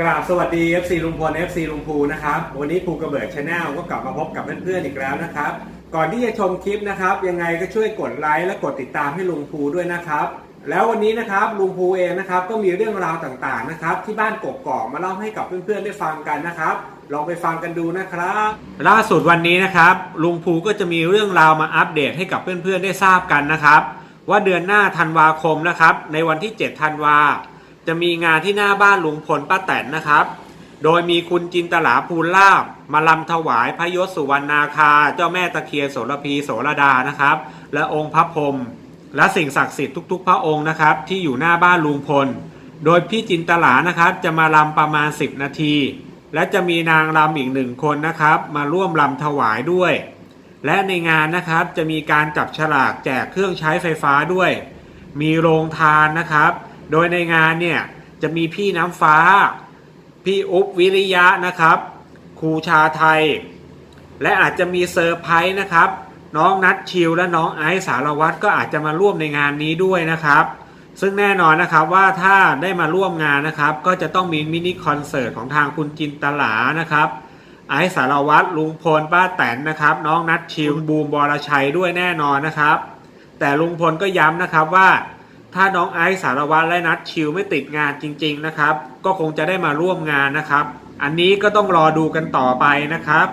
กราบสวัสดี FC ลุงพล FC ลุงภูนะครับ วันนี้ภูกระเบิดชาแนลก็กลับมาพบกับเพื่อนๆอีกแล้วนะครับ ก่อนที่จะชมคลิปนะครับ ยังไงก็ช่วยกดไลค์และกดติดตามให้ลุงภูด้วยนะครับ แล้ววันนี้นะครับลุงภูเองนะครับก็มีเรื่องราวต่างๆนะครับที่บ้านกกอกมาเล่าให้กับเพื่อนๆได้ฟังกันนะครับ ลองไปฟังกันดูนะครับ ล่าสุดวันนี้นะครับลุงภูก็จะมีเรื่องราวมาอัปเดตให้กับเพื่อนๆได้ทราบกันนะครับ ว่าเดือนหน้าธันวาคมนะครับในวันที่ 7 ธันวา จะมีงานที่หน้าบ้านลุงพลป้าแตนนะครับ โดยมีคุณจินตลาภูลลาบมาลำถวายพระยศสุวรรณาคา เจ้าแม่ตะเคียนโสระพีโสระดานะครับ และองค์พระพรมและสิ่งศักดิ์สิทธิ์ทุก ๆ พระองค์นะครับ ที่อยู่หน้าบ้านลุงพล โดยพี่จินตลานะครับ จะมาลำประมาณ 10 นาที และจะมีนางลำอีกหนึ่งคนนะครับ มาร่วมลำถวายด้วย และในงานนะครับจะมีการจับฉลากแจกเครื่องใช้ไฟฟ้าด้วย มีโรงทานนะครับ โดยในงานเนี่ยจะมีพี่น้ำฟ้า พี่อุ๊บวิริยะนะครับ ครูชาไทย และอาจจะมีเซอร์ไพรส์นะครับ น้องนัทชิวและน้องไอซ์สารวัตรก็อาจจะมาร่วมในงานนี้ด้วยนะครับ ซึ่งแน่นอนนะครับว่าถ้าได้มาร่วมงานนะครับ ก็จะต้องมีมินิคอนเสิร์ตของทางคุณจินตลานะครับไอซ์สารวัตรลุงพลป้าแตนนะครับ น้องนัทชิวบูมบอรชัยด้วยแน่นอนนะครับ แต่ลุงพลก็ย้ำนะครับว่า ถ้าน้องไอซ์สารวัตรและนัทชิวไม่ติดงานจริง ๆนะครับ ก็คงจะได้มาร่วมงานนะครับ อันนี้ก็ต้องรอดูกันต่อไปนะครับ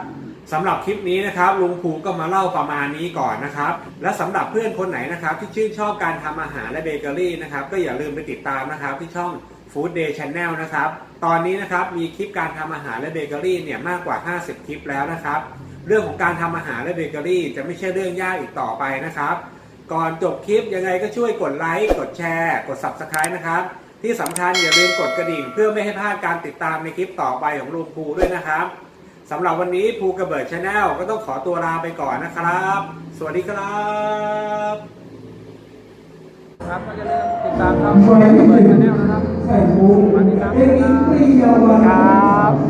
สำหรับคลิปนี้นะครับลุงภูก็มาเล่าประมาณนี้ก่อนนะครับ และสำหรับเพื่อนคนไหนนะครับ ที่ชื่นชอบการทำอาหารและเบเกอรี่นะครับก็อย่าลืมไปติดตามนะครับที่ช่อง Food Day Channel นะครับ ตอนนี้นะครับมีคลิปการทำอาหารและเบเกอรี่เนี่ยมากกว่า 50 คลิปแล้วนะครับ เรื่องของการทำอาหารและเบเกอรี่จะไม่ใช่เรื่องยากอีกต่อไปนะครับ ก่อนจบคลิปยังไงก็ช่วยกดไลค์กดแชร์ กด Subscribe นะครับ ที่สำคัญอย่าลืมกดกระดิ่ง เพื่อไม่ให้พลาดการติดตามในคลิปต่อไปของลุงภูด้วยนะครับสำหรับวันนี้ภูกระเบิดชาแนลก็ต้องขอตัวลาไปก่อนนะครับ สวัสดีครับ ครับก็จะเริ่มติดตามครับเปิดชาแนลนะครับใส่หมูมาติดตามเอ็กันกนะซ์ปรียาวันครับ